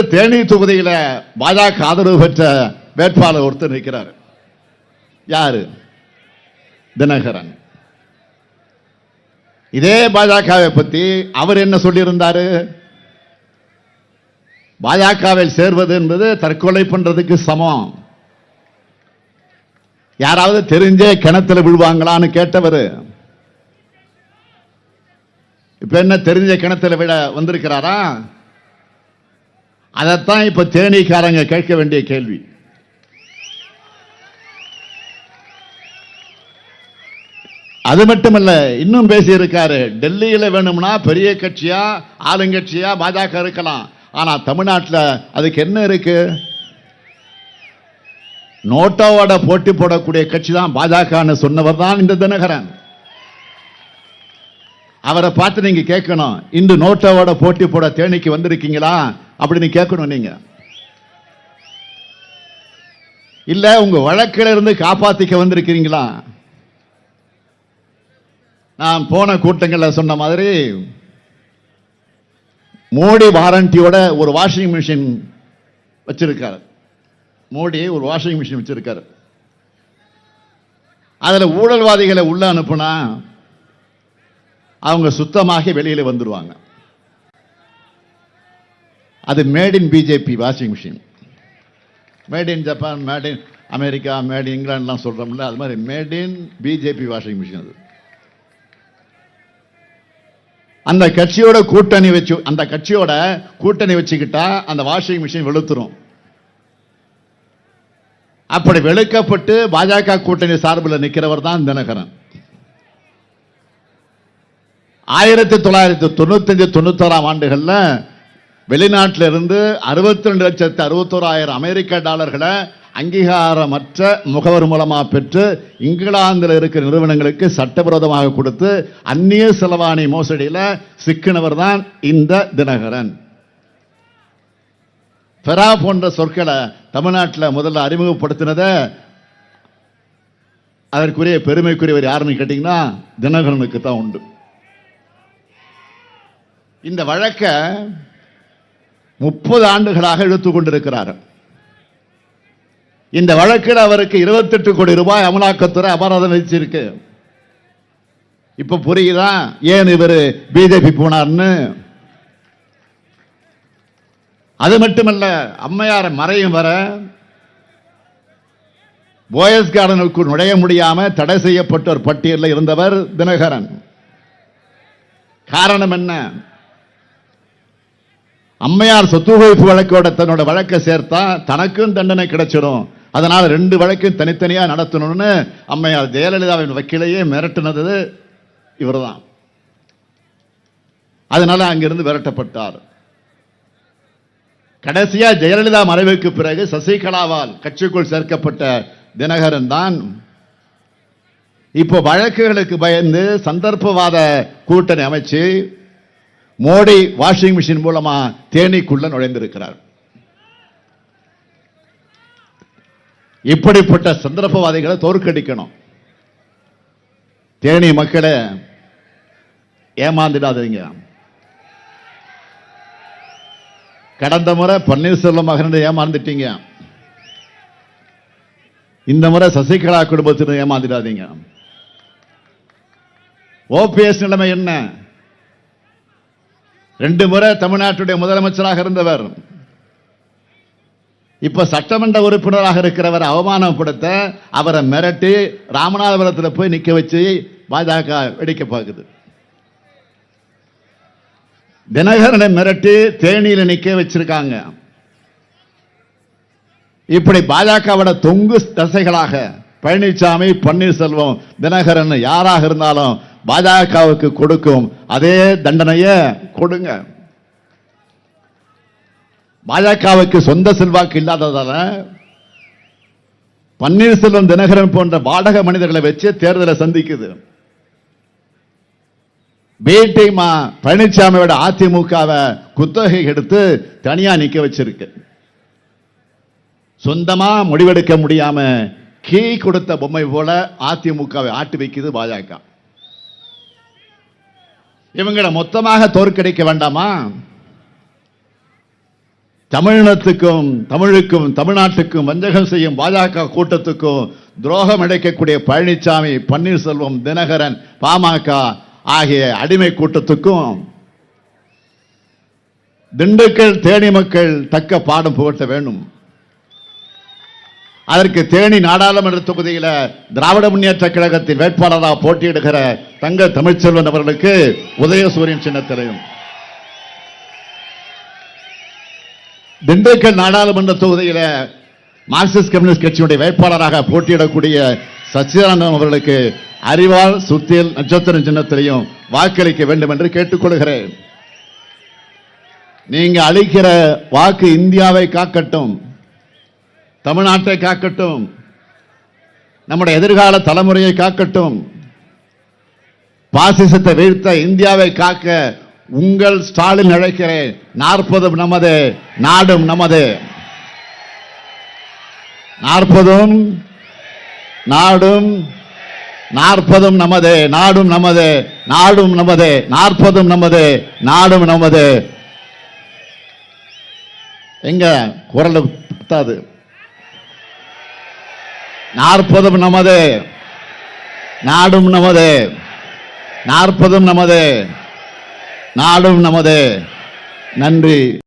தேனி தொகுதியில் பாஜக ஆதரவு பெற்ற வேட்பாளர் ஒருத்தர் நிற்கிறார் யாரு? தினகரன். இதே பாஜகவை பத்தி அவர் என்ன சொல்லியிருந்தார்? பாஜகவில் சேர்வது என்பது தற்கொலை பண்றதுக்கு சமம். யாராவது தெரிஞ்சே கிணத்துல விழுவாங்களான்னு கேட்டவர். இப்ப என்ன தெரிஞ்ச கிணத்துல விட வந்திருக்கிறாரா? அதைத்தான் இப்போ தேனீக்காரங்க கேட்க வேண்டிய கேள்வி. அது மட்டுமல்ல இன்னும் பேசியிருக்காரு டெல்லியில் வேணும்னா பெரிய கட்சியா ஆளுங்கட்சியா பாஜக இருக்கலாம். ஆனால் தமிழ்நாட்டில் அதுக்கு என்ன இருக்கு? நோட்டோவோட போட்டி போடக்கூடிய கட்சி தான் பாஜகன்னு சொன்னவர் தான் இந்த தினகரன். அவரை பார்த்து நீங்க கேட்கணும் இந்த நோட்டோவோட போட்டி போட தேனிக்கு வந்திருக்கீங்களா? அப்படின்னு கேட்கணும் நீங்க. இல்ல உங்க வழக்கில இருந்து காப்பாத்திக்க வந்திருக்கிறீங்களா? நான் போன கூட்டங்களில் சொன்ன மாதிரி மோடி வாரண்டியோட ஒரு வாஷிங் மிஷின் வச்சிருக்காரு. மோடி ஒரு வாஷிங் மிஷின் வச்சிருக்காரு. அதில் ஊழல்வாதிகளை உள்ள அனுப்புனா அவங்க சுத்தமாக வெளியில் வந்துடுவாங்க அது made in BJP washing machine made in Japan made in America made in இங்கிலாந்துலாம் சொல்கிறோம்ல அது மாதிரி made in BJP washing machine அது. அந்த கட்சியோட கூட்டணி வச்சு அந்த கட்சியோட கூட்டணி வச்சுக்கிட்டா அந்த வாஷிங் மிஷின் வெளுத்துரும். அப்படி வெளுக்கப்பட்டு பாஜக கூட்டணி சார்பில் நிற்கிறவர் தான் தினகரன். ஆயிரத்தி தொள்ளாயிரத்தி தொண்ணூத்தஞ்சு தொண்ணூத்தோறாம் ஆண்டுகளில் வெளிநாட்டில இருந்து அறுபத்தி ரெண்டு லட்சத்து அறுபத்தோராயிரம் அமெரிக்க டாலர்களை அங்கீகாரமற்ற முகவர் மூலமாக பெற்று இங்கிலாந்தில் இருக்கிற நிறுவனங்களுக்கு சட்டவிரோதமாக கொடுத்து அந்நிய செலவாணி மோசடியில் சிக்கினவர் தான் இந்த தினகரன். பெரா போன்ற சொற்களை தமிழ்நாட்டில் முதல்ல அறிமுகப்படுத்தினத அதற்குரிய பெருமைக்குரியவர் யாருன்னு கேட்டிங்கன்னா தினகரனுக்கு தான் உண்டு. இந்த வழக்கை முப்பது ஆண்டுகளாக இழுத்துக் கொண்டிருக்கிறார் இந்த வழக்கில் அவருக்கு இருபத்தெட்டு கோடி ரூபாய் அமலாக்கத்துறை அபராதம் வச்சிருக்கு இப்ப புரியுதா? ஏன் இவர் பிஜேபி போனார்னு? அது மட்டுமல்ல அம்மையார் மறையும் வர போயஸ் கார்டனுக்குள் நுழைய முடியாம தடை செய்யப்பட்ட ஒரு பட்டியலில் இருந்தவர் தினகரன். காரணம் என்ன? அம்மையார் சொத்து குவிப்பு வழக்கோட தன்னோட வழக்கை சேர்த்தா தனக்கும் தண்டனை கிடைச்சிடும். அதனால் ரெண்டு வழக்கையும் தனித்தனியாக நடத்தணும்னு அம்மையார் ஜெயலலிதாவின் வக்கீலையே மிரட்டினது இவர்தான். அதனால அங்கிருந்து விரட்டப்பட்டார். கடைசியாக ஜெயலலிதா மறைவுக்கு பிறகு சசிகலாவால் கட்சிக்குள் சேர்க்கப்பட்ட தினகரன் தான் இப்போ வழக்குகளுக்கு பயந்து சந்தர்ப்பவாத கூட்டணி அமைச்சு மோடி வாஷிங் மிஷின் மூலமா தேனிக்குள்ள நுழைந்திருக்கிறார். இப்படிப்பட்ட சந்தர்ப்பவாதிகளை தோற்கடிக்கணும். தேனி மக்களை ஏமாந்துடாதீங்க. கடந்த முறை பன்னீர்செல்வம் மகன் ஏமாந்துட்டீங்க. இந்த முறை சசிகலா குடும்பத்தினர் ஏமாந்துடாதீங்க. ஓபிஎஸ் நிலைமை என்ன? ரெண்டு முறை தமிழ்நாட்டுடைய முதலமைச்சராக இருந்தவர். இப்ப சட்டமன்ற உறுப்பினராக இருக்கிறவர் அவமானப்படுத்த அவரை மிரட்டி ராமநாதபுரத்தில் போய் நிக்க வச்சு பாஜக வெடிக்க பார்க்குது தினகரனை மிரட்டி தேனியில் நிக்க வச்சிருக்காங்க. இப்படி பாஜகவோட தொங்கு தசைகளாக பழனிசாமி பன்னீர்செல்வம் தினகரன் யாராக இருந்தாலும் பாஜகவுக்கு கொடுக்கும் அதே தண்டனைய கொடுங்க. பாஜகவுக்கு சொந்த செல்வாக்கு இல்லாததால பன்னீர்செல்வம் தினகரன் போன்ற வாடக மனிதர்களை வச்சு தேர்தலை சந்திக்குது. பிடிமா பழனிசாமியோட அதிமுகவை குத்தகை எடுத்து தனியா நிக்க வச்சிருக்கு. சொந்தமா முடிவெடுக்க முடியாம கீ கொடுத்த பொம்மை போல அதிமுகவை ஆட்டி வைக்குது பாஜக. இவங்களை மொத்தமாக தோற்கடிக்க வேண்டாமா? தமிழினத்துக்கும் தமிழுக்கும் தமிழ்நாட்டுக்கும் வஞ்சகம் செய்யும் பாஜக கூட்டத்துக்கும் துரோகம் அடைக்கக்கூடிய பழனிசாமி பன்னீர்செல்வம் தினகரன் பாமக ஆகிய அடிமை கூட்டத்துக்கும் திண்டுக்கல் தேனி மக்கள் தக்க பாடம் புகட்ட வேண்டும். அதற்கு தேனி நாடாளுமன்ற தொகுதியில் திராவிட முன்னேற்ற கழகத்தின் வேட்பாளராக போட்டியிடுகிற தங்க தமிழ்ச்செல்வன் அவர்களுக்கு உதயசூரியன் சின்னத்திலையும் திண்டுக்கல் நாடாளுமன்ற தொகுதியில் மார்க்சிஸ்ட் கம்யூனிஸ்ட் கட்சியுடைய வேட்பாளராக போட்டியிடக்கூடிய சச்சிதானந்தம் அவர்களுக்கு அறிவால் சுத்தியல் நட்சத்திரம் சின்னத்திலையும் வாக்களிக்க வேண்டும் என்று கேட்டுக்கொள்கிறேன். நீங்க அளிக்கிற வாக்கு இந்தியாவை காக்கட்டும். தமிழ்நாட்டை காக்கட்டும். நம்முடைய எதிர்கால தலைமுறையை காக்கட்டும். பாசிசத்தை வீழ்த்த இந்தியாவை காக்க உங்கள் ஸ்டாலின் அழைக்கிறேன். நாற்பதும் நமது நாடும் நமது. நாற்பதும் நாடும் நாற்பதும் நமது நாடும் நமது நாடும் நமது நாற்பதும் நமது நாடும் நமது. எங்க குரல் பத்தாது. நாற்பதும் நமது. நாடும் நமது. நாற்பதும் நமது. நாடும் நமது. நன்றி.